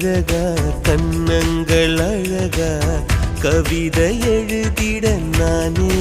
அழகா கண்ணங்கள் அழகா கவிதை எழுதிட நானே